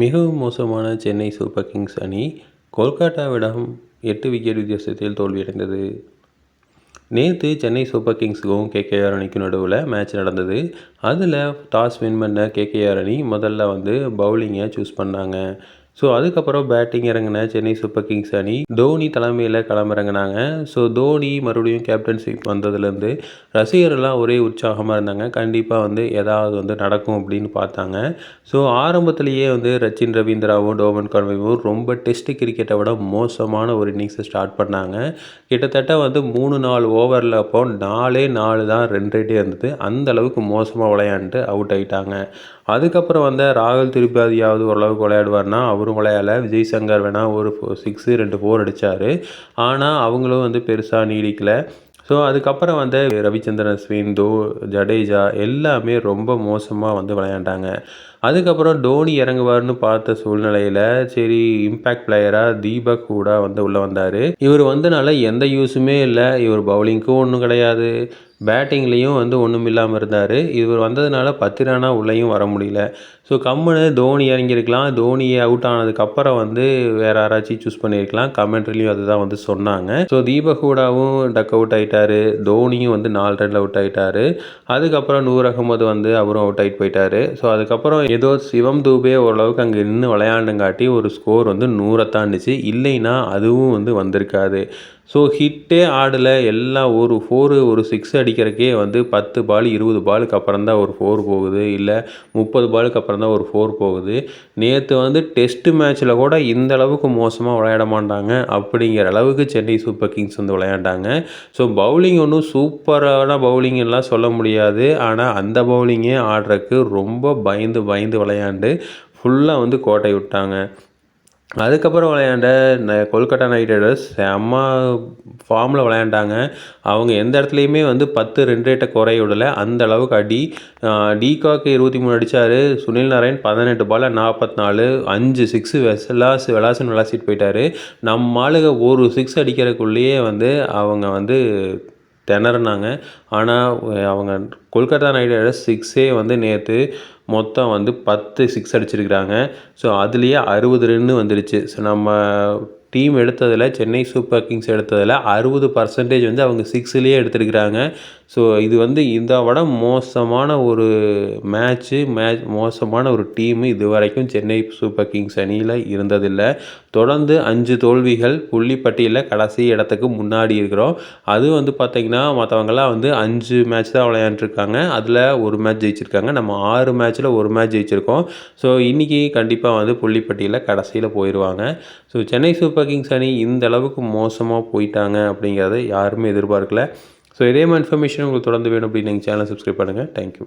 மிகவும் மோசமான Chennai super Kings அணி கொல்கத்தாவிடம் எட்டு விக்கெட் வித்தியாசத்தில் தோல்வியடைந்தது. நேற்று சென்னை சூப்பர் கிங்ஸுக்கும் கேகேஆர் அணிக்கும் நடுவில் மேட்ச் நடந்தது. அதில் டாஸ் வின் பண்ண கேகேஆர் அணி முதல்ல வந்து பவுலிங்கை சூஸ் பண்ணாங்க. ஸோ அதுக்கப்புறம் பேட்டிங் இறங்கின சென்னை சூப்பர் கிங்ஸ் அணி தோனி தலைமையில் களமிறங்கினாங்க. ஸோ தோனி மறுபடியும் கேப்டன்ஷிப் வந்ததுலேருந்து ரசிகர்லாம் ஒரே உற்சாகமாக இருந்தாங்க. கண்டிப்பாக வந்து ஏதாவது வந்து நடக்கும் அப்படின்னு பார்த்தாங்க. ஸோ ஆரம்பத்திலேயே வந்து ரச்சின் ரவீந்திராவும் டோமன் கான்வேவும் ரொம்ப டெஸ்ட் கிரிக்கெட்டை விட மோசமான ஒரு இன்னிங்ஸை ஸ்டார்ட் பண்ணாங்க. கிட்டத்தட்ட வந்து மூணு நாலு ஓவரில் அப்போ நாலே நாலு தான் ரெண்டு ரேட்டே இருந்தது. அந்த அளவுக்கு மோசமாக விளையாண்டு அவுட் ஆகிட்டாங்க அதுக்கப்புறம் வந்து ராகுல் திருப்பாதியாவது ஓரளவுக்கு விளையாடுவார்னா ஒரு மலையால் விஜய் சங்கர் வேணால் ஒரு சிக்ஸு ரெண்டு ஃபோர் அடித்தார் ஆனால் அவங்களும் வந்து பெருசாக நீடிக்கலை. ஸோ அதுக்கப்புறம் வந்து ரவிச்சந்திரன் அஸ்வின் ஜடேஜா எல்லாமே ரொம்ப மோசமாக வந்து விளையாண்டாங்க. அதுக்கப்புறம் டோனி இறங்குவார்னு பார்த்த சூழ்நிலையில் சரி இம்பேக்ட் பிளேயராக தீபக் கூட வந்து உள்ளே வந்தார். இவர் வந்தனால எந்த யூஸுமே இல்லை. இவர் பவுலிங்க்கும் ஒன்றும் கிடையாது. பேட்டிங்லேயும் வந்து ஒன்றும் இல்லாமல் இருந்தார். இவர் வந்ததுனால பத்து ரனாக உள்ளேயும் வர முடியல. ஸோ கம்முன்னு தோனி இறங்கியிருக்கலாம். தோனி அவுட் ஆனதுக்கப்புறம் வந்து வேறு யாராச்சும் சூஸ் பண்ணியிருக்கலாம். கமெண்ட்ரிலையும் அதுதான் வந்து சொன்னாங்க. ஸோ தீபகூடாவும் டக் அவுட் ஆகிட்டாரு தோனியும் வந்து நாலு ரனில் அவுட் ஆகிட்டாரு அதுக்கப்புறம் நூர் அகமது வந்து அவரும் அவுட் ஆகிட்டு போயிட்டாரு. ஸோ அதுக்கப்புறம் ஏதோ சிவம் தூபே ஓரளவுக்கு அங்கே நின்று விளையாண்டுங்காட்டி ஒரு ஸ்கோர் வந்து நூறை தாண்டிச்சு இல்லைன்னா அதுவும் வந்து வந்திருக்காது. ஸோ ஹிட்டே ஆடலை எல்லாம் ஒரு ஃபோரு ஒரு சிக்ஸ் அடிக்கிறக்கே வந்து பத்து பால் இருபது பாலுக்கு அப்புறம் தான் ஒரு ஃபோர் போகுது. இல்லை முப்பது பாலுக்கு அப்புறம் தான் ஒரு ஃபோர் போகுது. நேற்று வந்து டெஸ்ட்டு மேட்ச்சில் கூட இந்த அளவுக்கு மோசமாக விளையாட மாட்டாங்க. அப்படிங்கிற அளவுக்கு சென்னை சூப்பர் கிங்ஸ் வந்து விளையாண்டாங்க. ஸோ பவுலிங் ஒன்றும் சூப்பரான பவுலிங் எல்லாம் சொல்ல முடியாது. ஆனால் அந்த பவுலிங்கே ஆடுறக்கு ரொம்ப பயந்து பயந்து விளையாண்டு ஃபுல்லாக வந்து கோட்டை விட்டாங்க. அதுக்கப்புறம் விளையாண்ட ந கொல்கட்டா நைட் ரைடர்ஸ் செம்ம ஃபார்மில் விளையாண்டாங்க. அவங்க எந்த இடத்துலையுமே வந்து பத்து ரெண்டு ரேட்டை குறைய விடலை. அந்த அளவுக்கு அடி. டிகாக்கு இருபத்தி மூணு அடித்தார் சுனில் நாராயண் பதினெட்டு பால் நாற்பத்தி நாலு அஞ்சு சிக்ஸு வெசலாஸ் விளாசுன்னு விளாசிட்டு போயிட்டார். நம்ம ஆளுக ஒரு சிக்ஸ் அடிக்கிறதுக்குள்ளேயே வந்து அவங்க வந்து திணறுனாங்க. ஆனால் அவங்க கொல்கத்தா நைட் ரைடர்ஸ் சிக்ஸே வந்து நேற்று மொத்தம் வந்து பத்து சிக்ஸ் அடிச்சிருக்கிறாங்க. ஸோ அதுலேயே அறுபது ரன்னு வந்துடுச்சு. ஸோ நம்ம டீம் எடுத்ததில் சென்னை சூப்பர் கிங்ஸ் எடுத்ததில் அறுபது பர்சன்டேஜ் வந்து அவங்க சிக்ஸ்லேயே எடுத்துருக்கிறாங்க. ஸோ இது வந்து இதை விட மோசமான ஒரு மேட்ச்சு மேட்ச் மோசமான ஒரு டீமு இது வரைக்கும் சென்னை சூப்பர் கிங்ஸ் அணியில் இருந்ததில்லை. தொடர்ந்து அஞ்சு தோல்விகள் புள்ளிப்பட்டியில் கடைசி இடத்துக்கு முன்னாடி இருக்கிறோம். அது வந்து பார்த்திங்கன்னா மற்றவங்களாம் வந்து அஞ்சு மேட்ச் தான் விளையாண்டுருக்காங்க. அதில் ஒரு மேட்ச் ஜெயிச்சிருக்காங்க. நம்ம ஆறு மேட்ச்சில் ஒரு மேட்ச் ஜெயிச்சிருக்கோம். ஸோ இன்றைக்கி கண்டிப்பாக வந்து புள்ளிப்பட்டியில் கடைசியில் போயிடுவாங்க ஸோ சென்னை சூப்பர் கிங்ஸ் அணி இந்த அளவுக்கு மோசமாக போயிட்டாங்க அப்படிங்கிறத யாருமே எதிர்பார்க்கல. ஸோ இதே மாதிரி இன்ஃபர்மேஷன் உங்களுக்கு தொடர்ந்து வேணும் அப்படின்னு நீங்கள் சேனல் சப்ஸ்கிரைப் பண்ணுங்கள் தேங்க்யூ